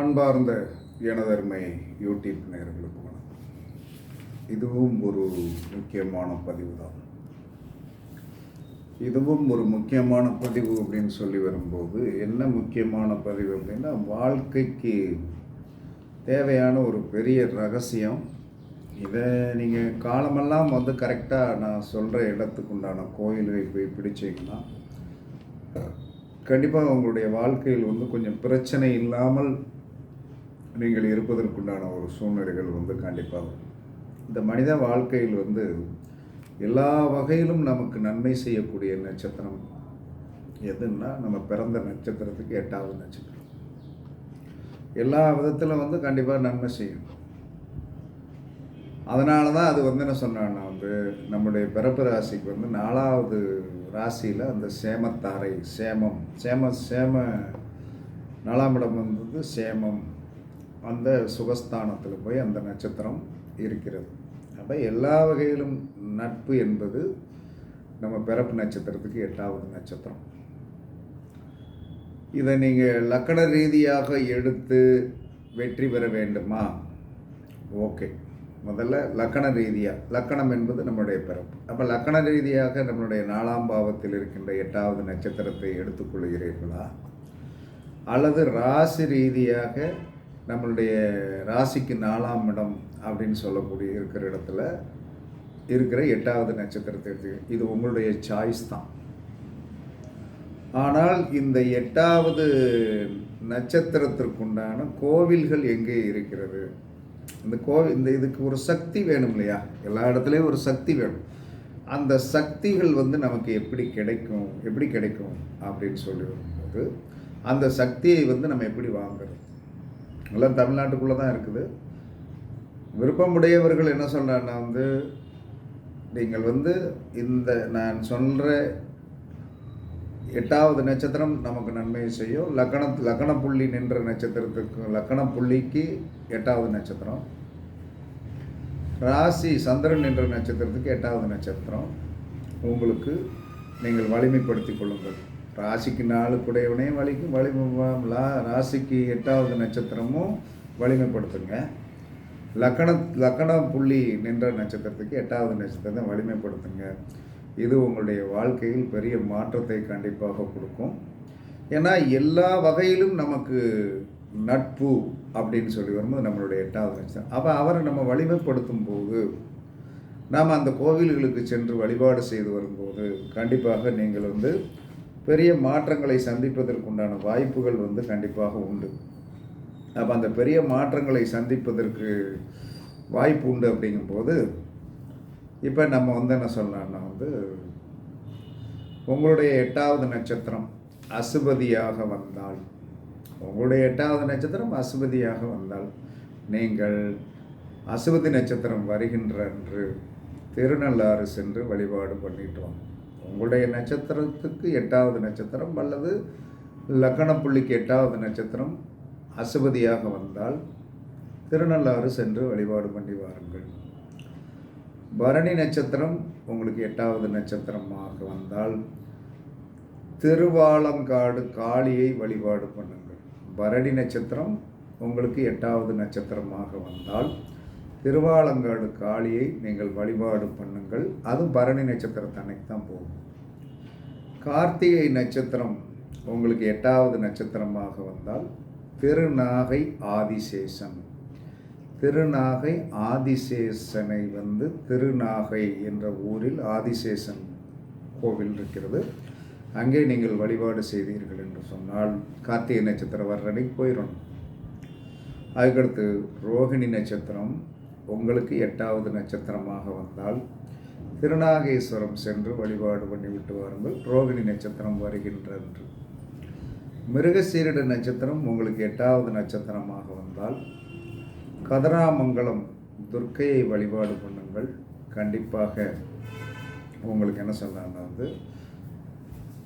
அன்பார்ந்த எனதருமை யூடியூப் நேர்களுக்கு வணக்கம். இதுவும் ஒரு முக்கியமான பதிவு தான். இதுவும் ஒரு முக்கியமான பதிவு அப்படின்னு சொல்லி வரும்போது என்ன முக்கியமான பதிவு அப்படின்னா வாழ்க்கைக்கு தேவையான ஒரு பெரிய ரகசியம். இதை நீங்கள் காலமெல்லாம் வந்து கரெக்டாக நான் சொல்கிற இடத்துக்கு உண்டான கோயிலை போய் பிடிச்சிங்கன்னா கண்டிப்பாக உங்களுடைய வாழ்க்கையில் வந்து கொஞ்சம் பிரச்சனை இல்லாமல் நீங்கள் இருப்பதற்குண்டான ஒரு சூழ்நிலைகள் வந்து கண்டிப்பாக இந்த மனித வாழ்க்கையில் வந்து எல்லா வகையிலும் நமக்கு நன்மை செய்யக்கூடிய நட்சத்திரம் எதுன்னா நம்ம பிறந்த நட்சத்திரத்துக்கு எட்டாவது நட்சத்திரம். எல்லா விதத்திலும் வந்து கண்டிப்பாக நன்மை செய்யும். அதனால தான் அது வந்து என்ன சொன்னான்னா வந்து நம்முடைய பிறப்பு ராசிக்கு வந்து நாலாவது ராசியில் அந்த சேமத்தாரை சேமம் சேம சேம நாலாம் இடம் வந்தது சேமம். அந்த சுகஸ்தானத்தில் போய் அந்த நட்சத்திரம் இருக்கிறது. அப்போ எல்லா வகையிலும் நட்பு என்பது நம்ம பிறப்பு நட்சத்திரத்துக்கு எட்டாவது நட்சத்திரம். இதை நீங்கள் லக்கண ரீதியாக எடுத்து வெற்றி பெற வேண்டுமா? ஓகே. முதல்ல லக்கண ரீதியாக லக்கணம் என்பது நம்மளுடைய பிறப்பு. அப்போ லக்கண ரீதியாக நம்மளுடைய நாலாம் பாவத்தில் இருக்கின்ற எட்டாவது நட்சத்திரத்தை எடுத்துக்கொள்கிறீர்களா? அல்லது ராசி ரீதியாக நம்மளுடைய ராசிக்கு நாலாம் இடம் அப்படின்னு சொல்லக்கூடிய இருக்கிற இடத்துல இருக்கிற எட்டாவது நட்சத்திரத்தை எடுத்து இது உங்களுடைய சாய்ஸ் தான். ஆனால் இந்த எட்டாவது நட்சத்திரத்திற்குண்டான கோவில்கள் எங்கே இருக்கிறது? இந்த கோவில் இந்த இதுக்கு ஒரு சக்தி வேணும் இல்லையா? எல்லா இடத்துலையும் ஒரு சக்தி வேணும். அந்த சக்திகள் வந்து நமக்கு எப்படி கிடைக்கும்? எப்படி கிடைக்கும்? அப்படின்னு சொல்லி வரும்போது அந்த சக்தியை வந்து நம்ம எப்படி வாங்குறது? எல்லாம் தமிழ்நாட்டுக்குள்ளே தான் இருக்குது. விருப்பமுடையவர்கள் என்ன சொல்கிறாங்கன்னா வந்து நீங்கள் வந்து இந்த நான் சொல்கிற எட்டாவது நட்சத்திரம் நமக்கு நன்மையை செய்யும். லக்கண லக்கண புள்ளி நின்ற நட்சத்திரத்துக்கு லக்கண புள்ளிக்கு எட்டாவது நட்சத்திரம். ராசி சந்திரன் என்ற நட்சத்திரத்துக்கு எட்டாவது நட்சத்திரம். உங்களுக்கு நீங்கள் வலிமைப்படுத்திக் கொள்ளுங்கள். ராசிக்கு நாலு குடையவனே வலிக்கும் வலிமை ராசிக்கு எட்டாவது நட்சத்திரமும் வலிமைப்படுத்துங்க. லக்கண லக்கண புள்ளி நின்ற நட்சத்திரத்துக்கு எட்டாவது நட்சத்திரத்தை வலிமைப்படுத்துங்க. இது உங்களுடைய வாழ்க்கையில் பெரிய மாற்றத்தை கண்டிப்பாக கொடுக்கும். ஏன்னா எல்லா வகையிலும் நமக்கு நட்பு அப்படின்னு சொல்லி வரும்போது நம்மளுடைய எட்டாவது நட்சத்திரம். அப்போ அவரை நம்ம வலிமைப்படுத்தும் போது நாம் அந்த கோவில்களுக்கு சென்று வழிபாடு செய்து வரும்போது கண்டிப்பாக நீங்கள் வந்து பெரிய மாற்றங்களை சந்திப்பதற்குண்டான வாய்ப்புகள் வந்து கண்டிப்பாக உண்டு. அப்போ அந்த பெரிய மாற்றங்களை சந்திப்பதற்கு வாய்ப்பு உண்டு அப்படிங்கும்போது இப்போ நம்ம வந்து என்ன சொல்லலாம்னா வந்து உங்களுடைய எட்டாவது நட்சத்திரம் அசுபதியாக வந்தால் உங்களுடைய எட்டாவது நட்சத்திரம் அசுபதியாக வந்தால் நீங்கள் அசுபதி நட்சத்திரம் வருகின்ற அன்று திருநள்ளாறு சென்று வழிபாடு பண்ணிட்டு வாங்க. உங்களுடைய நட்சத்திரத்துக்கு எட்டாவது நட்சத்திரம் அல்லது லக்கண புள்ளிக்கு எட்டாவது நட்சத்திரம் அசுபதியாக வந்தால் திருநள்ளாறு சென்று வழிபாடு பண்ணி வாருங்கள். பரணி நட்சத்திரம் உங்களுக்கு எட்டாவது நட்சத்திரமாக வந்தால் திருவாலங்காடு காளியை வழிபாடு பண்ணுங்கள். பரணி நட்சத்திரம் உங்களுக்கு எட்டாவது நட்சத்திரமாக வந்தால் திருவாலங்காடு காளியை நீங்கள் வழிபாடு பண்ணுங்கள். அதுவும் பரணி நட்சத்திரத்தன்னைக்கு தான் போகும். கார்த்திகை நட்சத்திரம் உங்களுக்கு எட்டாவது நட்சத்திரமாக வந்தால் திருநாகை ஆதிசேஷன். திருநாகை ஆதிசேஷனை வந்து திருநாகை என்ற ஊரில் ஆதிசேஷன் கோவில் இருக்கிறது. அங்கே நீங்கள் வழிபாடு செய்தீர்கள் என்று சொன்னால் கார்த்திகை நட்சத்திரம் வர்ற போயிடணும் அதுக்கடுத்து ரோகிணி நட்சத்திரம் உங்களுக்கு எட்டாவது நட்சத்திரமாக வந்தால் திருநாகேஸ்வரம் சென்று வழிபாடு பண்ணிவிட்டு வாருங்கள். ரோகிணி நட்சத்திரம் வருகின்ற மிருகசீரிட நட்சத்திரம் உங்களுக்கு எட்டாவது நட்சத்திரமாக வந்தால் கதராமங்கலம் துர்க்கையை வழிபாடு பண்ணுங்கள். கண்டிப்பாக உங்களுக்கு என்ன சொல்லலாம்னா வந்து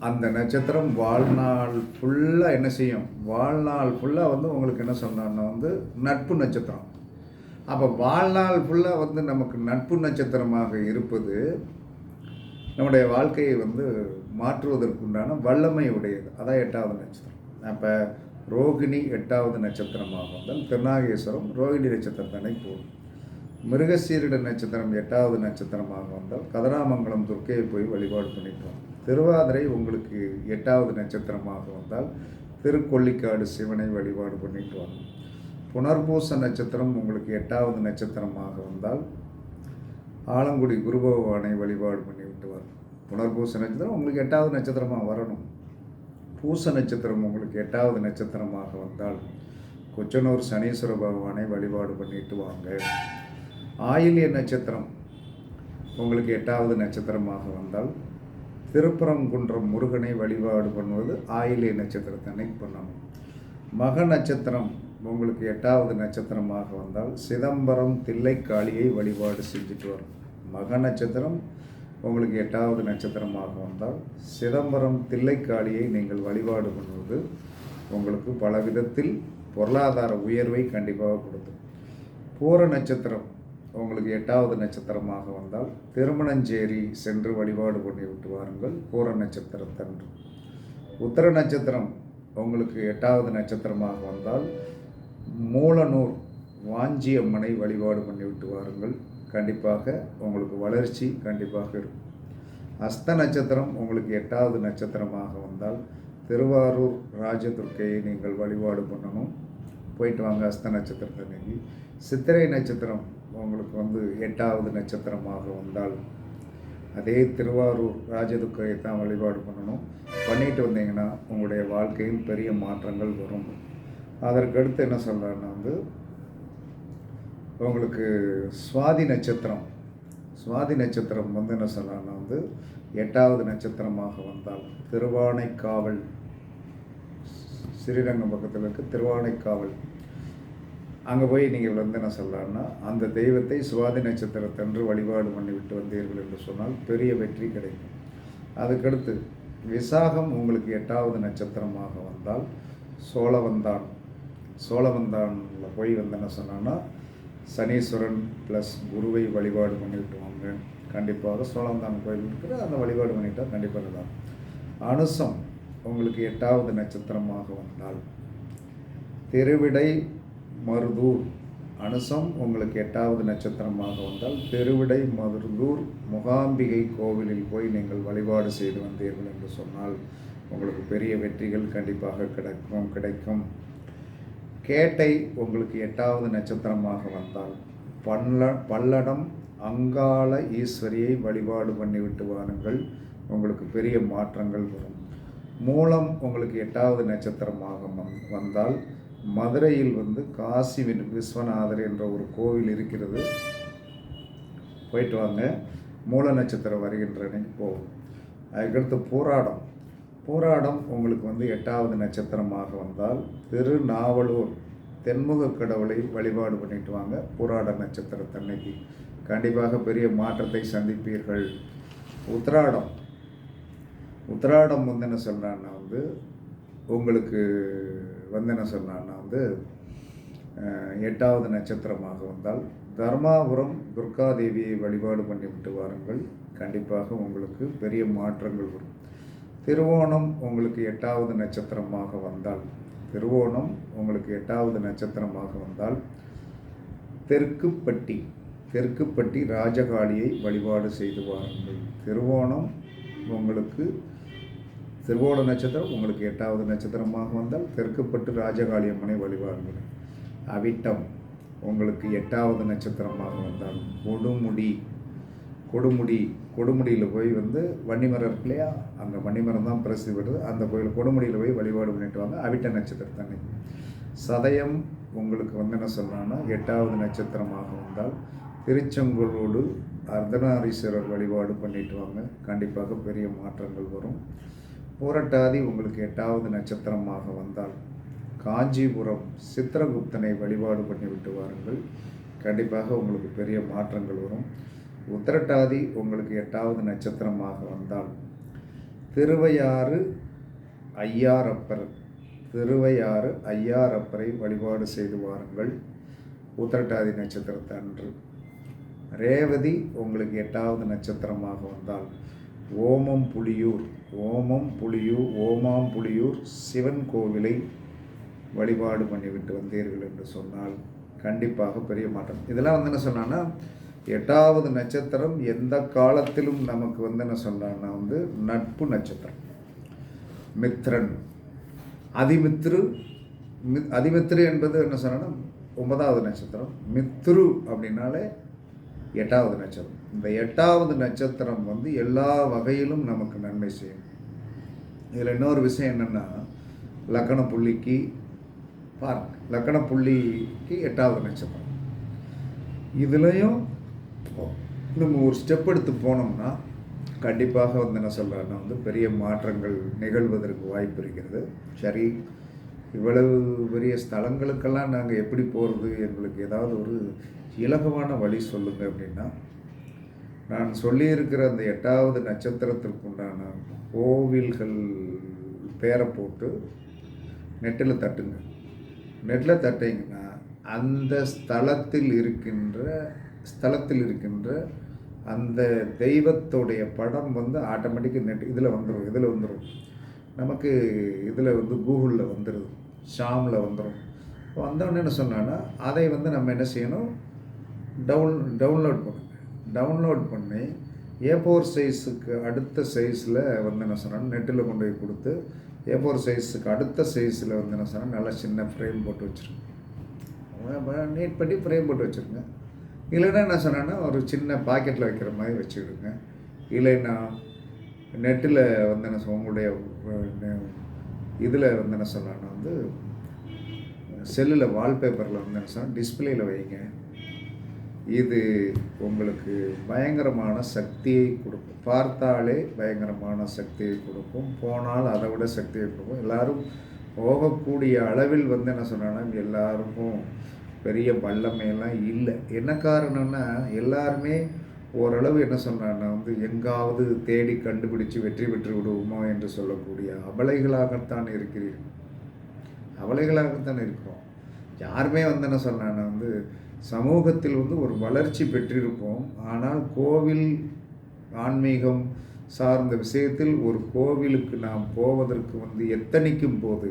அந்த நட்சத்திரம் வாழ்நாள் ஃபுல்லாக என்ன செய்யும்? வாழ்நாள் ஃபுல்லாக வந்து உங்களுக்கு என்ன சொல்லலாம்னா வந்து நட்பு நட்சத்திரம். அப்போ வாழ்நாள் ஃபுல்லாக வந்து நமக்கு நட்பு நட்சத்திரமாக இருப்பது நம்முடைய வாழ்க்கையை வந்து மாற்றுவதற்குண்டான வல்லமை உடையது. அதான் எட்டாவது நட்சத்திரம். அப்போ ரோகிணி எட்டாவது நட்சத்திரமாக வந்தால் திருநாகேஸ்வரம் ரோகிணி நட்சத்திரத்தனை போகும் மிருகசீரிட நட்சத்திரம் எட்டாவது நட்சத்திரமாக வந்தால் கதராமங்கலம் துர்க்கையை போய் வழிபாடு பண்ணிட்டோம் திருவாதிரை உங்களுக்கு எட்டாவது நட்சத்திரமாக வந்தால் திருக்கொள்ளிக்காடு சிவனை வழிபாடு பண்ணிட்டு வரணும் புனர்பூச நட்சத்திரம் உங்களுக்கு எட்டாவது நட்சத்திரமாக வந்தால் ஆலங்குடி குரு பகவானை வழிபாடு பண்ணி வரும் புனர்பூச நட்சத்திரம் உங்களுக்கு எட்டாவது நட்சத்திரமாக வரணும். பூச நட்சத்திரம் உங்களுக்கு எட்டாவது நட்சத்திரமாக வந்தால் கொச்சனூர் சனீஸ்வர பகவானை வழிபாடு பண்ணிட்டு வாங்க. ஆயில்ய நட்சத்திரம் உங்களுக்கு எட்டாவது நட்சத்திரமாக வந்தால் திருப்பரங்குன்றம் முருகனை வழிபாடு பண்ணுவது ஆயிலிய நட்சத்திரத்தை அன்னைக்கு பண்ணணும். மக நட்சத்திரம் உங்களுக்கு எட்டாவது நட்சத்திரமாக வந்தால் சிதம்பரம் தில்லைக்காளியை வழிபாடு செஞ்சுட்டு வரும். மக நட்சத்திரம் உங்களுக்கு எட்டாவது நட்சத்திரமாக வந்தால் சிதம்பரம் தில்லைக்காளியை நீங்கள் வழிபாடு பண்ணுவது உங்களுக்கு பல விதத்தில் பொருளாதார உயர்வை கண்டிப்பாக கொடுக்கும். பூர நட்சத்திரம் உங்களுக்கு எட்டாவது நட்சத்திரமாக வந்தால் திருமணஞ்சேரி சென்று வழிபாடு பண்ணி விட்டு வாருங்கள். பூர நட்சத்திரத்தன்று. உத்தர நட்சத்திரம் உங்களுக்கு எட்டாவது நட்சத்திரமாக வந்தால் மூலநூர் வாஞ்சி அம்மனை வழிபாடு பண்ணிவிட்டு வாருங்கள். கண்டிப்பாக உங்களுக்கு வளர்ச்சி கண்டிப்பாக இருக்கும். அஸ்த நட்சத்திரம் உங்களுக்கு எட்டாவது நட்சத்திரமாக வந்தால் திருவாரூர் ராஜதுர்க்கையை நீங்கள் வழிபாடு பண்ணணும். போயிட்டு வாங்க அஸ்த நட்சத்திரத்தை நட்சத்திரத்தன்னைக்கு சித்திரை நட்சத்திரம் உங்களுக்கு வந்து எட்டாவது நட்சத்திரமாக வந்தால் அதே திருவாரூர் ராஜதுர்க்கையை தான் வழிபாடு பண்ணணும். பண்ணிட்டு வந்தீங்கன்னா உங்களுடைய வாழ்க்கையில் பெரிய மாற்றங்கள் வரும். அதற்கடுத்து என்ன சொல்கிறேன்னா வந்து உங்களுக்கு சுவாதி நட்சத்திரம். சுவாதி நட்சத்திரம் வந்து என்ன சொல்லலாம்னா வந்து எட்டாவது நட்சத்திரமாக வந்தால் திருவானைக்காவல் ஸ்ரீரங்கம் பக்கத்தில் இருக்க திருவானைக்காவல். அங்கே போய் நீங்கள் வந்து என்ன சொல்லலாம்னா அந்த தெய்வத்தை சுவாதி நட்சத்திரத்தன்று வழிபாடு பண்ணிவிட்டு வந்தீர்கள் என்று சொன்னால் பெரிய வெற்றி கிடைக்கும். அதுக்கடுத்து விசாகம் உங்களுக்கு எட்டாவது நட்சத்திரமாக வந்தால் சோழவந்தான். சோழவந்தானில் போய் வந்து என்ன சொன்னான்னா சனீஸ்வரன் ப்ளஸ் குருவை வழிபாடு பண்ணிவிட்டு வாங்க. கண்டிப்பாக சோழவந்தான் கோயில் இருக்குது அந்த வழிபாடு பண்ணிட்டால் கண்டிப்பாக தான் அனுசம் உங்களுக்கு எட்டாவது நட்சத்திரமாக வந்தால். திருவிடை மருதூர். அனுசம் உங்களுக்கு எட்டாவது நட்சத்திரமாக வந்தால் திருவிடை மருதூர் முகாம்பிகை கோவிலில் போய் நீங்கள் வழிபாடு செய்து வந்தீர்கள் என்று சொன்னால் உங்களுக்கு பெரிய வெற்றிகள் கண்டிப்பாக கிடைக்கும் கிடைக்கும். கேட்டை உங்களுக்கு எட்டாவது நட்சத்திரமாக வந்தால் பல்ல பல்லடம் அங்காள ஈஸ்வரியை வழிபாடு பண்ணிவிட்டு வாருங்கள். உங்களுக்கு பெரிய மாற்றங்கள் வரும். மூலம் உங்களுக்கு எட்டாவது நட்சத்திரமாக வந்தால் மதுரையில் வந்து காசி விஸ்வநாதர் என்ற ஒரு கோவில் இருக்கிறது. போயிட்டு வாங்க. மூல நட்சத்திரம் வருகின்ற அன்னைக்கு போகும் அதுக்கடுத்து போராடம். போராடம் உங்களுக்கு வந்து எட்டாவது நட்சத்திரமாக வந்தால் திருநாவலூர் தென்முக கடவுளை வழிபாடு பண்ணிட்டு வாங்க. போராட நட்சத்திரத்தன்னைக்கு கண்டிப்பாக பெரிய மாற்றத்தை சந்திப்பீர்கள். உத்திராடம். உத்திராடம் வந்து என்ன சொல்கிறான்னா வந்து உங்களுக்கு வந்து என்ன சொல்கிறான்னா வந்து எட்டாவது நட்சத்திரமாக வந்தால் தர்மாபுரம் துர்காதேவியை வழிபாடு பண்ணிவிட்டு வாருங்கள். கண்டிப்பாக உங்களுக்கு பெரிய மாற்றங்கள் வரும். திருவோணம் உங்களுக்கு எட்டாவது நட்சத்திரமாக வந்தால் திருவோணம் உங்களுக்கு எட்டாவது நட்சத்திரமாக வந்தால் தெற்குப்பட்டி தெற்குப்பட்டி ராஜகாளியை வழிபாடு செய்து வாருங்கள். திருவோணம் உங்களுக்கு திருவோண நட்சத்திரம் உங்களுக்கு எட்டாவது நட்சத்திரமாக வந்தால் தெற்குப்பட்டு ராஜகாளி அம்மனை வழிபாடுங்கள் அவிட்டம் உங்களுக்கு எட்டாவது நட்சத்திரமாக வந்தால் கொடுமுடி கொடுமுடி கொடுமுடியில் போய் வந்து வன்னிமரம் இருக்கு இல்லையா அங்கே வன்னிமரம் தான் பிரசித்தி பெற்றது. அந்த கோயில் கொடுமுடியில் போய் வழிபாடு பண்ணிட்டு வாங்க. அவிட்ட நட்சத்திரத்தன்னை சதயம் உங்களுக்கு வந்து என்ன சொல்லலாம்னா எட்டாவது நட்சத்திரமாக வந்தால் திருச்செங்கோலோடு அர்த்தநாரீஸ்வரர் வழிபாடு பண்ணிட்டு வாங்க. கண்டிப்பாக பெரிய மாற்றங்கள் வரும். பூரட்டாதி உங்களுக்கு எட்டாவது நட்சத்திரமாக வந்தால் காஞ்சிபுரம் சித்திரகுப்தனை வழிபாடு பண்ணிவிட்டு வாருங்கள். கண்டிப்பாக உங்களுக்கு பெரிய மாற்றங்கள் வரும். உத்திரட்டாதி உங்களுக்கு எட்டாவது நட்சத்திரமாக வந்தால். திருவையாறு ஐயாரப்பர் திருவையாறு ஐயாரப்பரை வழிபாடு செய்து வாருங்கள். உத்திரட்டாதி நட்சத்திரத்தை அன்று. ரேவதி உங்களுக்கு எட்டாவது நட்சத்திரமாக வந்தால். ஓமம் புலியூர் ஓமம் புலியூர் ஓமாம் புலியூர் சிவன் கோவிலை வழிபாடு பண்ணிவிட்டு வந்தீர்கள் என்று சொன்னால் கண்டிப்பாக பெரிய மாற்றம். இதெல்லாம் வந்து என்ன சொன்னான்னா எட்டாவது நட்சத்திரம் எந்த காலத்திலும் நமக்கு வந்து என்ன சொன்னான்னா வந்து நட்பு நட்சத்திரம். மித்ரன். அதிமித்ரு மித் அதிமித்ரு என்பது என்ன சொன்னால் ஒன்பதாவது நட்சத்திரம். மித்ரு அப்படின்னாலே எட்டாவது நட்சத்திரம். இந்த எட்டாவது நட்சத்திரம் வந்து எல்லா வகையிலும் நமக்கு நன்மை செய்யும். இதில் இன்னொரு விஷயம் என்னென்னா லக்கண புள்ளிக்கு பார்க் லக்கண புள்ளிக்கு எட்டாவது நட்சத்திரம். இதுலேயும் நம்ம ஒரு ஸ்டெப் எடுத்து போனோம்னா கண்டிப்பாக வந்து என்ன சொல்கிறேன்னா வந்து பெரிய மாற்றங்கள் நிகழ்வதற்கு வாய்ப்பு இருக்கிறது. சரி இவ்வளவு பெரிய ஸ்தலங்களுக்கெல்லாம் நாங்கள் எப்படி போகிறது எங்களுக்கு ஏதாவது ஒரு இலகுவான வழி சொல்லுங்கள் அப்படின்னா நான் சொல்லியிருக்கிற அந்த எட்டாவது நட்சத்திரத்திற்குண்டான கோவில்கள் பேரை போட்டு நெட்டில் தட்டுங்க. நெட்டில் தட்டிங்கன்னா அந்த ஸ்தலத்தில் இருக்கின்ற ஸ்தலத்தில் இருக்கின்ற அந்த தெய்வத்துடைய படம் வந்து ஆட்டோமேட்டிக்காக நெட் இதில் வந்துடும் இதில் வந்துடும் நமக்கு இதில் வந்து கூகுளில் வந்துடுது ஷாமில் வந்துடும் வந்தோடனே என்ன சொன்னான்னா அதை வந்து நம்ம என்ன செய்யணும்? டவுன் டவுன்லோட் பண்ணுங்க டவுன்லோட் பண்ணி ஏ ஃபோர் சைஸுக்கு அடுத்த சைஸில் வந்து என்ன சொன்னால் நெட்டில் கொண்டு போய் கொடுத்து ஏ ஃபோர் சைஸுக்கு அடுத்த சைஸில் வந்து என்ன சொன்னால் நல்லா சின்ன ஃப்ரேம் போட்டு வச்சுருங்க நீட் பண்ணி ஃப்ரேம் போட்டு வச்சுருங்க. இல்லைன்னா என்ன சொன்னேன்னா ஒரு சின்ன பாக்கெட்டில் வைக்கிற மாதிரி வச்சுக்கிடுங்க. இல்லைன்னா நெட்டில் வந்து என்ன சொல் உங்களுடைய இதில் வந்து என்ன சொல்லலாம்னா வந்து செல்லில் வால்பேப்பரில் வந்து என்ன சொன்னால் டிஸ்பிளேயில் வைங்க. இது உங்களுக்கு பயங்கரமான சக்தியை கொடுக்கும். பார்த்தாலே பயங்கரமான சக்தியை கொடுக்கும். போனால் அதை விட சக்தியை கொடுக்கும். எல்லோரும் போகக்கூடிய அளவில் வந்து என்ன சொன்னால் எல்லாருக்கும் பெரிய வல்லமையெல்லாம் இல்லை. என்ன காரணம்னா எல்லாருமே ஓரளவு என்ன சொல்கிறாங்கன்னா வந்து எங்காவது தேடி கண்டுபிடிச்சு வெற்றி பெற்று விடுவோமோ என்று சொல்லக்கூடிய அபலைகளாகத்தான் இருக்கிறீர்கள். அவலைகளாகத்தான் இருக்கிறோம். யாருமே வந்து என்ன சொல்கிறாங்கன்னா வந்து சமூகத்தில் வந்து ஒரு வளர்ச்சி பெற்றிருப்போம். ஆனால் கோவில் ஆன்மீகம் சார்ந்த விஷயத்தில் ஒரு கோவிலுக்கு நாம் போவதற்கு வந்து எத்தனைக்கும் போது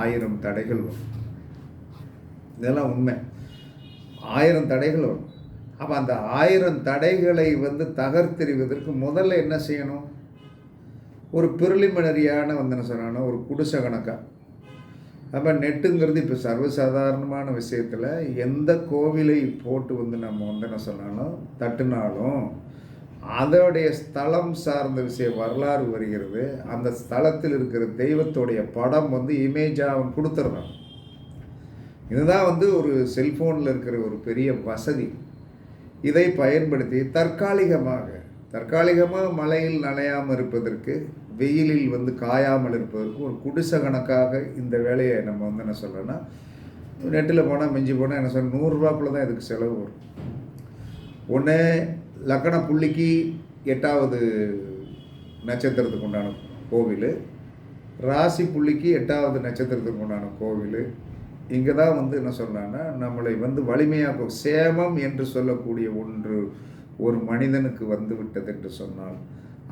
ஆயிரம் தடைகள் வரும். இதெல்லாம் உண்மை. ஆயிரம் தடைகள் வரும். அப்போ அந்த ஆயிரம் தடைகளை வந்து தகர்த்தெறிவதற்கு முதல்ல என்ன செய்யணும்? ஒரு பிரிலிமினரியான வந்து என்ன சொல்லணும் ஒரு குடிசை கணக்காக அப்போ நெட்டுங்கிறது இப்போ சர்வசாதாரணமான விஷயத்தில் எந்த கோவிலை போட்டு வந்து நம்ம வந்து என்ன சொன்னாலும் தட்டுனாலும் அதோடைய ஸ்தலம் சார்ந்த விஷய வரலாறு வருகிறது. அந்த ஸ்தலத்தில் இருக்கிற தெய்வத்துடைய படம் வந்து இமேஜாக அவன் கொடுத்துட்றான். இதுதான் வந்து ஒரு செல்ஃபோனில் இருக்கிற ஒரு பெரிய வசதி. இதை பயன்படுத்தி தற்காலிகமாக தற்காலிகமாக மழையில் நனையாமல் இருப்பதற்கு வெயிலில் வந்து காயாமல் இருப்பதற்கு ஒரு குடிசை கணக்காக இந்த வேலையை நம்ம வந்து என்ன சொல்கிறோன்னா நெட்டில் போனால் மிஞ்சி போனால் என்ன சொல்ல நூறுரூவாக்குள்ள தான் இதுக்கு செலவு வரும். ஒன்று லக்கண புள்ளிக்கு எட்டாவது நட்சத்திரத்துக்கு உண்டான கோவில். ராசி புள்ளிக்கு எட்டாவது நட்சத்திரத்துக்கு உண்டான கோவில். இங்கே தான் வந்து என்ன சொல்கிறாங்கன்னா நம்மளை வந்து வலிமையாக சேமம் என்று சொல்லக்கூடிய ஒன்று ஒரு மனிதனுக்கு வந்து விட்டது என்று சொன்னால்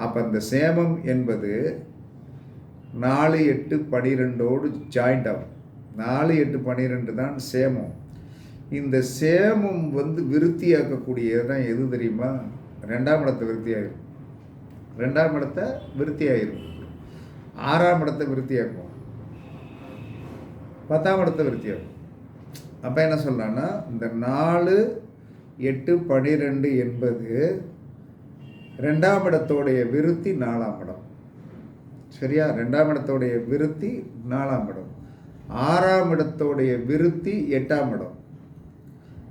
அப்போ அந்த சேமம் என்பது நாலு எட்டு பனிரெண்டோடு ஜாயிண்ட் ஆகும். நாலு எட்டு பனிரெண்டு தான் சேமம். இந்த சேமம் வந்து விருத்தியாக்கக்கூடியது தான் எது தெரியுமா? ரெண்டாம் இடத்தை விருத்தியாயிரும். ரெண்டாம் இடத்தை விருத்தியாயிரும். ஆறாம் இடத்தை விருத்தியாக்கும் பத்தாம் இடத்தை விருத்தியாகும் அப்போ என்ன சொல்கிறான்னா இந்த நாலு எட்டு பனிரெண்டு என்பது ரெண்டாம் இடத்தோடைய விருத்தி நாலாம் இடம். சரியா? ரெண்டாம் இடத்தோடைய விருத்தி நாலாம் இடம். ஆறாம் இடத்தோடைய விருத்தி எட்டாம் இடம்.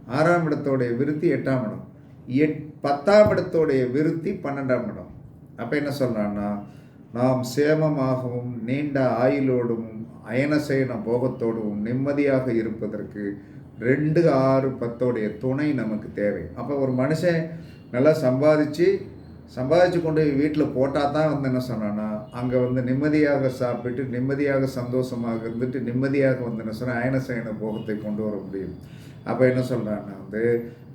ஆறாம் இடத்தோடைய விருத்தி எட்டாம் இடம். எட் பத்தாம் இடத்தோடைய விருத்தி பன்னெண்டாம் இடம். அப்போ என்ன சொல்கிறான்னா நாம் சேமமாகவும் நீண்ட ஆயுளோடும் அயனசேன போகத்தோடும் நிம்மதியாக இருப்பதற்கு ரெண்டு ஆறு பத்தோடைய துணை நமக்கு தேவை. அப்போ ஒரு மனுஷன் நல்லா சம்பாதிச்சு சம்பாதிச்சு கொண்டு போய் வீட்டில் போட்டால் தான் வந்து என்ன சொன்னான்னா அங்கே வந்து நிம்மதியாக சாப்பிட்டு நிம்மதியாக சந்தோஷமாக இருந்துட்டு நிம்மதியாக வந்து என்ன சொன்னால் அயனசயன போகத்தை கொண்டு வர முடியும். அப்போ என்ன சொல்கிறான்னா வந்து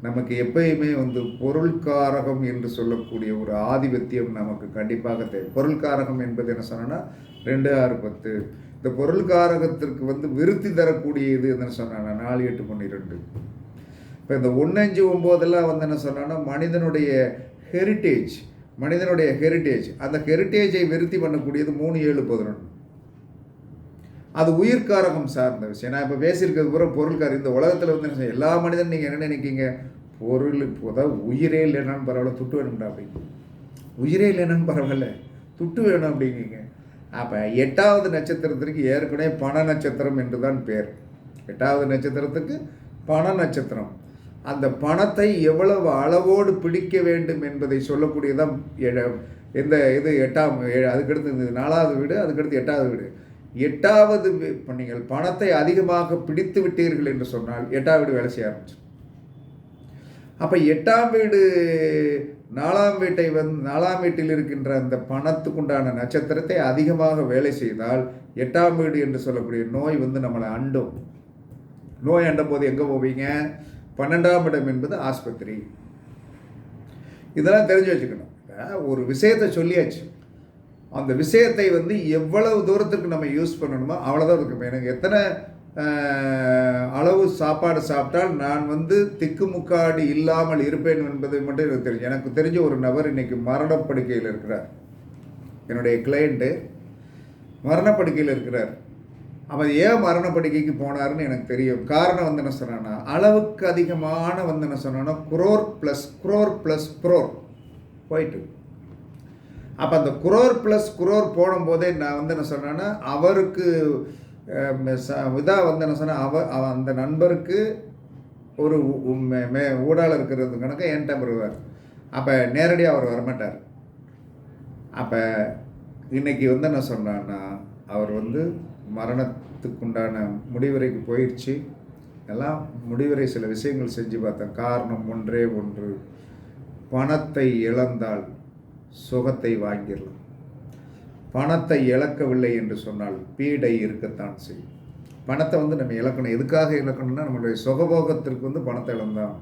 நமக்கு எப்பயுமே வந்து பொருள்காரகம் என்று சொல்லக்கூடிய ஒரு ஆதிபத்தியம் நமக்கு கண்டிப்பாக தேவை. பொருள்காரகம் என்பது என்ன சொன்னோன்னா ரெண்டு ஆறு பத்து. இந்த பொருள்காரகத்திற்கு வந்து விருத்தி தரக்கூடிய இது என்ன சொன்னாங்க நாலு எட்டு பன்னிரெண்டு இப்போ இந்த ஒன்று அஞ்சு ஒம்போதெல்லாம் வந்து என்ன சொன்னான்னா மனிதனுடைய ஹெரிட்டேஜ் மனிதனுடைய ஹெரிட்டேஜ் அந்த ஹெரிட்டேஜை விருத்தி பண்ணக்கூடியது மூணு ஏழு பதினொன்று. அது உயிர்காரகம் சார்ந்த விஷயம். நான் இப்போ பேசியிருக்கிறது பூரா பொருள்காரம் இந்த உலகத்தில் வந்து என்ன செய்ய- எல்லா மனிதனும் நீங்கள் என்ன நினைக்கிங்க பொருள் அதாவது உயிரே இல்லைனாலும் பரவாயில்ல துட்டு வேணும்டா அப்படிங்க உயிரே இல்லைனாலும் பரவாயில்ல துட்டு வேணும் அப்படிங்கிங்க. அப்போ எட்டாவது நட்சத்திரத்திற்கு ஏற்கனவே பண நட்சத்திரம் என்று தான் பேர். எட்டாவது நட்சத்திரத்துக்கு பண நட்சத்திரம். அந்த பணத்தை எவ்வளவு அளவோடு பிடிக்க வேண்டும் என்பதை சொல்லக்கூடியதான் எ- இந்த இது எட்டாம் ஏ- அதுக்கடுத்து இந்த நாலாவது வீடு அதுக்கடுத்து எட்டாவது வீடு. எட்டாவது இப்போ நீங்கள் பணத்தை அதிகமாக பிடித்து விட்டீர்கள் என்று சொன்னால் எட்டாம் வீடு வேலை செய்ய ஆரம்பிச்சு அப்போ எட்டாம் வீடு நாலாம் வீட்டை வந்து நாலாம் வீட்டில் இருக்கின்ற அந்த பணத்துக்குண்டான நட்சத்திரத்தை அதிகமாக வேலை செய்தால் எட்டாம் வீடு என்று சொல்லக்கூடிய நோய் வந்து நம்மளை அண்டும். நோய் அண்டும் போது எங்கே போவீங்க? பன்னெண்டாம் இடம் என்பது ஆஸ்பத்திரி. இதெல்லாம் தெரிஞ்சு வச்சுக்கணும். ஒரு விஷயத்தை சொல்லியாச்சு. அந்த விஷயத்தை வந்து எவ்வளவு தூரத்துக்கு நம்ம யூஸ் பண்ணணுமோ அவ்வளோதான் இருக்கும். எனக்கு எத்தனை அளவு சாப்பாடு சாப்பிட்டால் நான் வந்து திக்குமுக்காடு இல்லாமல் இருப்பேன் என்பதை மட்டும் எனக்கு தெரியும் எனக்கு தெரிஞ்ச ஒரு நபர் இன்னைக்கு மரணப்படுக்கையில் இருக்கிறார். என்னுடைய கிளையண்ட்டு மரணப்படுக்கையில் இருக்கிறார். அவர் ஏன் மரணப்படுக்கைக்கு போனாருன்னு எனக்கு தெரியும். காரணம் வந்து என்ன சொன்னான்னா அளவுக்கு அதிகமான வந்து என்ன சொன்னான்னா குரோர் ப்ளஸ் குரோர் ப்ளஸ் குரோர் போயிட்டு. அப்போ அந்த குரோர் ப்ளஸ் குரோர் போடும்போதே நான் வந்து என்ன சொன்னேன்னா அவருக்கு இதாக வந்து என்ன சொன்னேன் அவ அவ அந்த நண்பருக்கு ஒரு மே- ஊடால் ஊடால இருக்கிறது கணக்கு என்கிட்ட வருவார். அப்போ நேரடியாக அவர் வரமாட்டார். அப்போ இன்னைக்கு வந்து என்ன சொன்னான்னா அவர் வந்து மரணத்துக்குண்டான முடிவுரைக்கு போயிடுச்சு எல்லாம் முடிவுரை சில விஷயங்கள் செஞ்சு பார்த்தேன் காரணம் ஒன்றே ஒன்று. பணத்தை இழந்தால் சுகத்தை வாங்கிடலாம். பணத்தை இழக்கவில்லை என்று சொன்னால் பீடை இருக்கத்தான் செய்யும். பணத்தை வந்து நம்ம இழக்கணும். எதுக்காக இழக்கணும்னா நம்மளுடைய சுகபோகத்திற்கு வந்து பணத்தை இழந்தான்.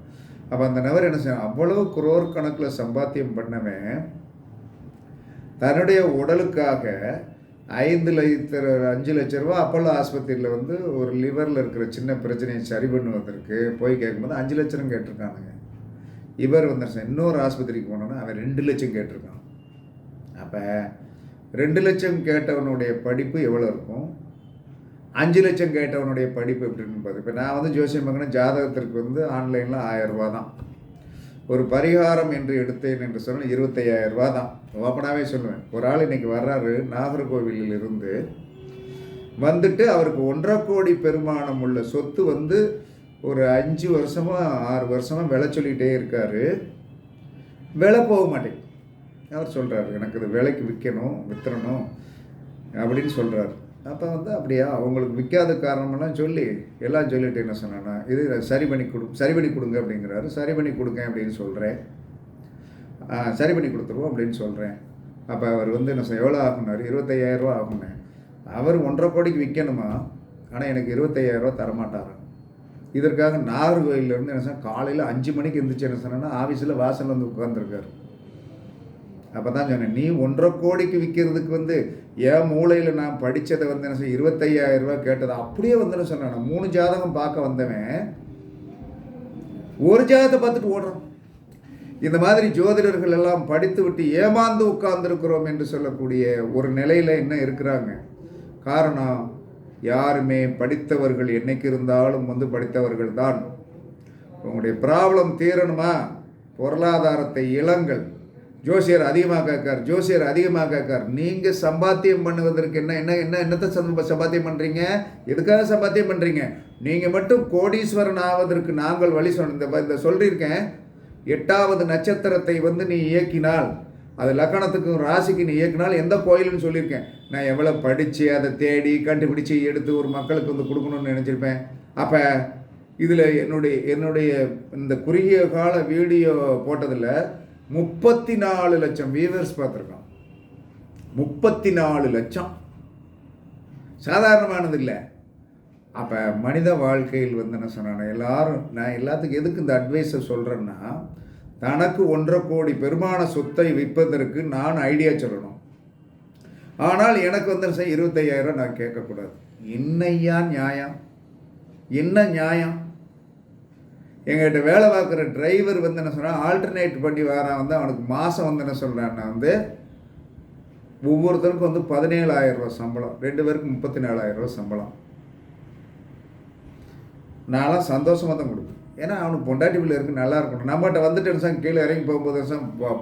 அப்போ அந்த நபர் என்ன செய்யணும் அவ்வளவு குரோர் கணக்கில் சம்பாத்தியம் பண்ணவன் தன்னுடைய உடலுக்காக ஐந்து லட்ச அஞ்சு லட்ச ரூபா அப்போலோ ஆஸ்பத்திரியில் வந்து ஒரு லிவரில் இருக்கிற சின்ன பிரச்சனையை சரி பண்ணுவதற்கு போய் கேட்கும்போது அஞ்சு லட்சம் கேட்டிருக்கானுங்க. இவர் வந்து இன்னொரு ஆஸ்பத்திரிக்கு போனோன்னா அவன் ரெண்டு லட்சம் கேட்டிருக்கான். அப்போ ரெண்டு லட்சம் கேட்டவனுடைய படிப்பு எவ்வளோ இருக்கும்? அஞ்சு லட்சம் கேட்டவனுடைய படிப்பு எப்படின்னு பார்த்து இப்போ நான் வந்து ஜோசியம் பார்க்கணும் ஜாதகத்திற்கு வந்து ஆன்லைனில் ஆயிரம் தான். ஒரு பரிகாரம் என்று எடுத்தேன் என்று சொன்னால் இருபத்தையாயிரரூபா தான். ஓப்பனாகவே சொல்லுவேன். ஒரு ஆள் இன்றைக்கி வர்றாரு நாகர்கோவிலில் இருந்து வந்துட்டு அவருக்கு ஒன்றரை கோடி பெருமானம் உள்ள சொத்து வந்து ஒரு அஞ்சு வருஷமாக ஆறு வருஷமாக விலை சொல்லிகிட்டே இருக்காரு. விலை போக மாட்டேங்குது. அவர் சொல்கிறாரு எனக்கு இது விலைக்கு விற்கணும் வித்துறணும் அப்படின்னு சொல்கிறாரு அப்போ வந்து அப்படியா அவங்களுக்கு விற்காத காரணமெல்லாம் சொல்லி எல்லாம் சொல்லிட்டு என்ன சொன்னேன்னா இது சரி பண்ணி கொடு சரி பண்ணி கொடுங்க அப்படிங்கிறாரு. சரி பண்ணி கொடுங்க அப்படின்னு சொல்கிறேன் சரி பண்ணி கொடுத்துருவோம் அப்படின்னு சொல்கிறேன் அப்போ அவர் வந்து என்ன எவ்வளோ ஆகுனார் இருபத்தையாயிரரூவா ஆகுங்க அவர் ஒன்றரை கோடிக்கு விற்கணுமா ஆனால் எனக்கு இருபத்தையாயிரரூவா தரமாட்டார். இதற்காக நாகர்கோயிலேருந்து என்ன சொன்னால் காலையில் அஞ்சு மணிக்கு எந்திரிச்சு என்ன சொன்னேன்னா ஆஃபீஸில் வாசலில் வந்து உட்காந்துருக்காரு அப்போ தான் சொன்னேன் நீ ஒன்றரை கோடிக்கு விற்கிறதுக்கு வந்து என் மூளையில் நான் படித்ததை வந்து என்ன செய்ய இருபத்தையாயிரம் கேட்டதை கேட்டது அப்படியே வந்து சொன்னேன் நான் மூணு ஜாதகம் பார்க்க வந்தவன் ஒரு ஜாதகத்தை பார்த்துட்டு ஓடுறான். இந்த மாதிரி ஜோதிடர்கள் எல்லாம் படித்து விட்டு ஏமாந்து உட்கார்ந்துருக்கிறோம் என்று சொல்லக்கூடிய ஒரு நிலையில் என்ன இருக்கிறாங்க? காரணம் யாருமே படித்தவர்கள் என்னைக்கு இருந்தாலும் வந்து படித்தவர்கள் தான் உங்களுடைய ப்ராப்ளம் தீரணுமா? பொருளாதாரத்தை இளங்கள் ஜோசியர் அதிகமாக கேட்கார் ஜோசியர் அதிகமாக கேட்கார் நீங்கள் சம்பாத்தியம் பண்ணுவதற்கு என்ன என்ன என்ன என்னத்தை சம்ப சம்பாத்தியம் பண்ணுறீங்க எதுக்காக சம்பாத்தியம் பண்ணுறீங்க நீங்கள் மட்டும் கோடீஸ்வரன் ஆவதற்கு நாங்கள் வழி சொன்ன இந்த இந்த சொல்லியிருக்கேன். எட்டாவது நட்சத்திரத்தை வந்து நீ இயக்கினால் அது லக்கணத்துக்கும் ராசிக்கு நீ இயக்கினால் எந்த கோயிலுன்னு சொல்லியிருக்கேன். நான் எவ்வளோ படித்து அதை தேடி கண்டுபிடிச்சி எடுத்து ஒரு மக்களுக்கு வந்து கொடுக்கணும்னு நினச்சிருப்பேன். அப்போ இதில் என்னுடைய என்னுடைய இந்த குறுகிய கால வீடியோ போட்டதில் முப்பத்தி நாலு லட்சம் வியூவர்ஸ் பார்த்துருக்கோம். முப்பத்தி நாலு லட்சம். சாதாரணமானது இல்லை. அப்போ மனித வாழ்க்கையில் வந்து என்ன சொன்னாங்க எல்லாரும் நான் எல்லாத்துக்கும் எதுக்கு இந்த அட்வைஸை சொல்கிறேன்னா தனக்கு ஒன்றரை கோடி பெருமான சொத்தை விற்பதற்கு நான் ஐடியா சொல்லணும். ஆனால் எனக்கு வந்து சார் இருபத்தையாயிரம் நான் கேட்கக்கூடாது. என்னையா நியாயம்? என்ன நியாயம்? எங்கள்கிட்ட வேலை பார்க்குற டிரைவர் வந்து என்ன சொல்கிறான் ஆல்டர்னேட் பண்ணி வரான் வந்து அவனுக்கு மாதம் வந்து என்ன சொல்கிறான்னா வந்து ஒவ்வொருத்தருக்கும் வந்து பதினேழாயிரம் ரூபா சம்பளம் ரெண்டு பேருக்கு முப்பத்தி நாலாயிரம் ரூபா சம்பளம். நான்லாம் சந்தோஷமாக தான் கொடுப்பேன். ஏன்னா அவனுக்கு பொண்டாட்டி பிள்ளை இருக்கு நல்லா இருக்கணும் நம்மகிட்ட வந்துட்டு சார் கீழே இறங்கி போகும்போது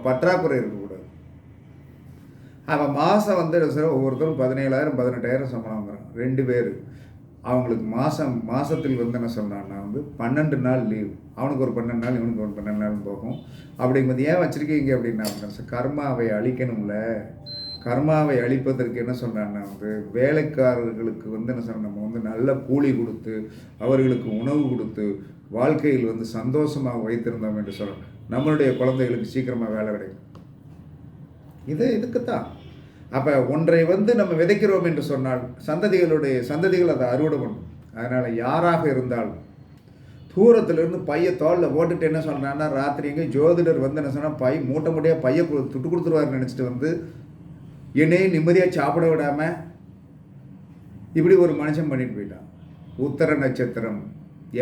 பற்றாக்குறை இருக்கக்கூடாது. அவன் மாதம் வந்து சார் ஒவ்வொருத்தரும் பதினேழாயிரம் பதினெட்டாயிரம் சம்பளம் வாங்குறான் ரெண்டு பேர். அவங்களுக்கு மாதம் மாதத்தில் வந்து என்ன சொன்னான்னா வந்து பன்னெண்டு நாள் லீவ் அவனுக்கு ஒரு பன்னெண்டு நாள் இவனுக்கு ஒரு பன்னெண்டு நாள் போகும். அப்படிங்கும்போது ஏன் வச்சுருக்கீங்க அப்படின்னா சார் கர்மாவை அழிக்கணும்ல. கர்மாவை அழிப்பதற்கு என்ன சொன்னான்னா வந்து வேலைக்காரர்களுக்கு வந்து என்ன சொன்ன நம்ம வந்து நல்ல கூலி கொடுத்து அவர்களுக்கு உணவு கொடுத்து வாழ்க்கையில் வந்து சந்தோஷமாக வைத்திருந்தோம் என்று சொல்கிறோம் நம்மளுடைய குழந்தைகளுக்கு சீக்கிரமாக வேலை கிடைக்கும். இது இதுக்குத்தான். அப்போ ஒன்றை வந்து நம்ம விதைக்கிறோம் என்று சொன்னால் சந்ததிகளுடைய சந்ததிகள் அதை அறுவடை பண்ணும். அதனால் யாராக இருந்தாலும் தூரத்துலேருந்து பைய தோளில் போட்டுட்டு என்ன சொல்கிறான்னா ராத்திரி எங்கே ஜோதிடர் வந்து என்ன சொன்னால் பை மூட்டை மூட்டையாக பைய துட்டு கொடுத்துருவாருன்னு நினச்சிட்டு வந்து என்னையும் நிம்மதியாக சாப்பிட விடாமல் இப்படி ஒரு மனுஷன் பண்ணிட்டு போயிட்டான். உத்தர நட்சத்திரம்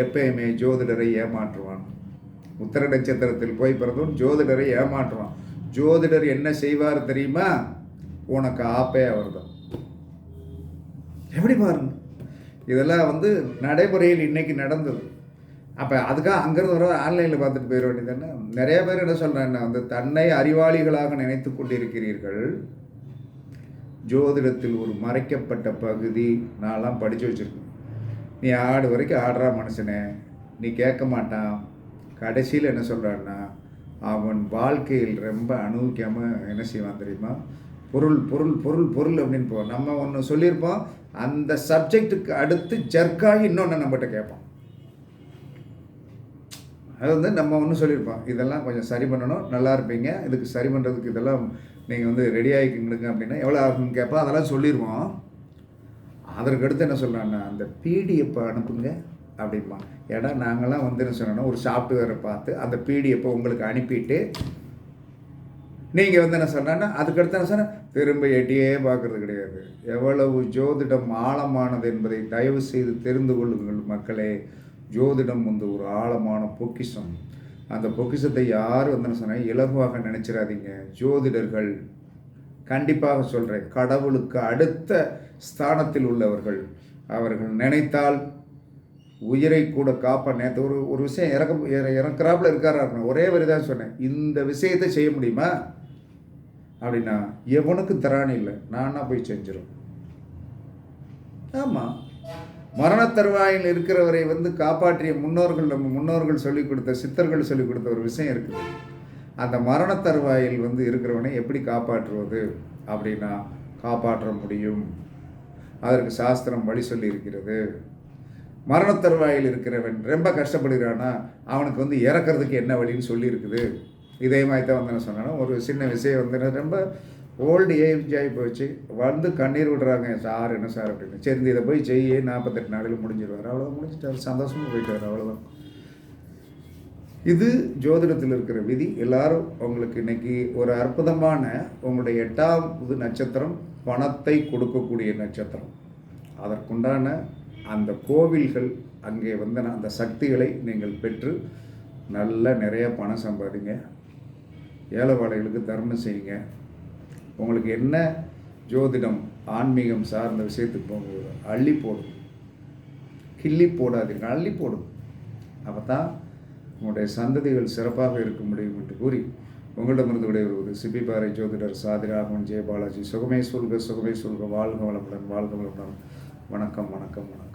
எப்பயுமே ஜோதிடரை ஏமாற்றுவான். உத்தர நட்சத்திரத்தில் போய் பிறந்தவன் ஜோதிடரை ஏமாற்றுவான். ஜோதிடர் என்ன செய்வார் தெரியுமா? உனக்கு ஆப்பே அவர்தான். எப்படி பாருங்க? இதெல்லாம் வந்து நடைமுறையில் இன்னைக்கு நடந்தது. அப்போ அதுக்காக அங்கேருந்து வர ஆன்லைனில் பார்த்துட்டு போயிட வேண்டியதுன்னு நிறைய பேர் என்ன சொல்கிறேன்னா வந்து தன்னை அறிவாளிகளாக நினைத்து கொண்டிருக்கிறீர்கள். ஜோதிடத்தில் ஒரு மறைக்கப்பட்ட பகுதி நான்லாம் படித்து வச்சுருக்கேன். நீ ஆடு வரைக்கும் ஆடுறா மனுஷனே நீ கேட்க மாட்டான். கடைசியில் என்ன சொல்கிறான்னா அவன் வாழ்க்கையில் ரொம்ப அனுபவிக்காமல் என்ன செய்வான் தெரியுமா? பொருள் பொருள் பொருள் பொருள் அப்படின்னு போ நம்ம ஒன்று சொல்லியிருப்போம். அந்த சப்ஜெக்ட்டுக்கு அடுத்து ஜர்க்காகி இன்னொன்று நம்மகிட்ட கேட்பான். அது வந்து நம்ம ஒன்று சொல்லியிருப்போம். இதெல்லாம் கொஞ்சம் சரி பண்ணணும். நல்லா இருப்பீங்க. இதுக்கு சரி பண்ணுறதுக்கு இதெல்லாம் நீங்கள் வந்து ரெடி ஆகிக்கிங்க அப்படின்னா எவ்வளோ ஆகும்னு கேட்போம். அதெல்லாம் சொல்லிடுவோம் அதற்கு அடுத்து என்ன சொல்கிறாங்கன்னா அந்த பிடிஎஃப்பை அனுப்புங்க அப்படிம்பான். ஏன்னா நாங்களாம் வந்து என்ன சொன்னோன்னா ஒரு சாஃப்ட்வேரை பார்த்து அந்த பிடிஎஃப்பை உங்களுக்கு அனுப்பிட்டு நீங்கள் வந்து என்ன சொன்னா அதுக்கடுத்து என்ன சொன்ன திரும்ப எட்டியே பார்க்கறது கிடையாது. எவ்வளவு ஜோதிடம் ஆழமானது என்பதை தயவு செய்து தெரிந்து கொள்ளுங்கள் மக்களே. ஜோதிடம் வந்து ஒரு ஆழமான பொக்கிஷம். அந்த பொக்கிஷத்தை யார் வந்து என்ன சொன்னால் இலகுவாக நினைச்சிடாதீங்க ஜோதிடர்கள் கண்டிப்பாக சொல்கிறேன் கடவுளுக்கு அடுத்த ஸ்தானத்தில் உள்ளவர்கள். அவர்கள் நினைத்தால் உயிரை கூட காப்ப நேற்று ஒரு ஒரு விஷயம் இறக்க இற- இறக்குறாப்புல இருக்காரு இருக்கணும் ஒரே வரி தான் சொன்னேன். இந்த விஷயத்தை செய்ய முடியுமா? அப்படின்னா எவனுக்கு திராணி இல்லை? நானா போய் செஞ்சிடும் ஆமாம் மரண தருவாயில் இருக்கிறவரை வந்து காப்பாற்றிய முன்னோர்கள் நம்ம முன்னோர்கள் சொல்லிக் கொடுத்த சித்தர்கள் சொல்லிக் கொடுத்த ஒரு விஷயம் இருக்குது. அந்த மரண தருவாயில் வந்து இருக்கிறவனை எப்படி காப்பாற்றுவது? அப்படின்னா காப்பாற்ற முடியும். அதற்கு சாஸ்திரம் வழி சொல்லியிருக்கிறது. மரண தருவாயில் இருக்கிறவன் ரொம்ப கஷ்டப்படுகிறானா அவனுக்கு வந்து இறக்கிறதுக்கு என்ன வழின்னு சொல்லியிருக்குது. இதே மாதிரி தான் வந்து என்ன ஒரு சின்ன விஷயம் வந்து ரொம்ப ஓல்டு ஏஜ் ஆகி போச்சு. வந்து கண்ணீர் விடுறாங்க. சார் என்ன சார்? அப்படின்னு. சரி இதை போய் செய்ய நாற்பத்தெட்டு நாளில் முடிஞ்சிருவார். அவ்வளோ முடிஞ்சிட்டார் சந்தோஷமாக போயிட்டார் அவ்வளோதான் இது ஜோதிடத்தில் இருக்கிற விதி. எல்லாரும் உங்களுக்கு இன்னைக்கு ஒரு அற்புதமான உங்களுடைய எட்டாவது நட்சத்திரம் பணத்தை கொடுக்கக்கூடிய நட்சத்திரம். அதற்குண்டான அந்த கோவில்கள் அங்கே வந்து அந்த சக்திகளை நீங்கள் பெற்று நல்ல நிறைய பணம் சம்பாதிங்க. ஏழைவாளைகளுக்கு தர்மம் செய்யுங்க. உங்களுக்கு என்ன ஜோதிடம் ஆன்மீகம் சார்ந்த விஷயத்துக்கு போகும்போது அள்ளி போடும். கிள்ளி போடாதீங்க அள்ளி போடும். அப்போ தான் உங்களுடைய சந்ததிகள் சிறப்பாக இருக்க முடியும் என்று கூறி உங்களிடமிருந்து விடைபெறுவது சிபிபாறை ஜோதிடர் சாதிராகவன் ஜெயபாலாஜி சுகமே சொல்க சுகமே சொல்க வாழ்க வளமுடன் வாழ்க வளமுடன். வணக்கம் வணக்கம் வணக்கம்.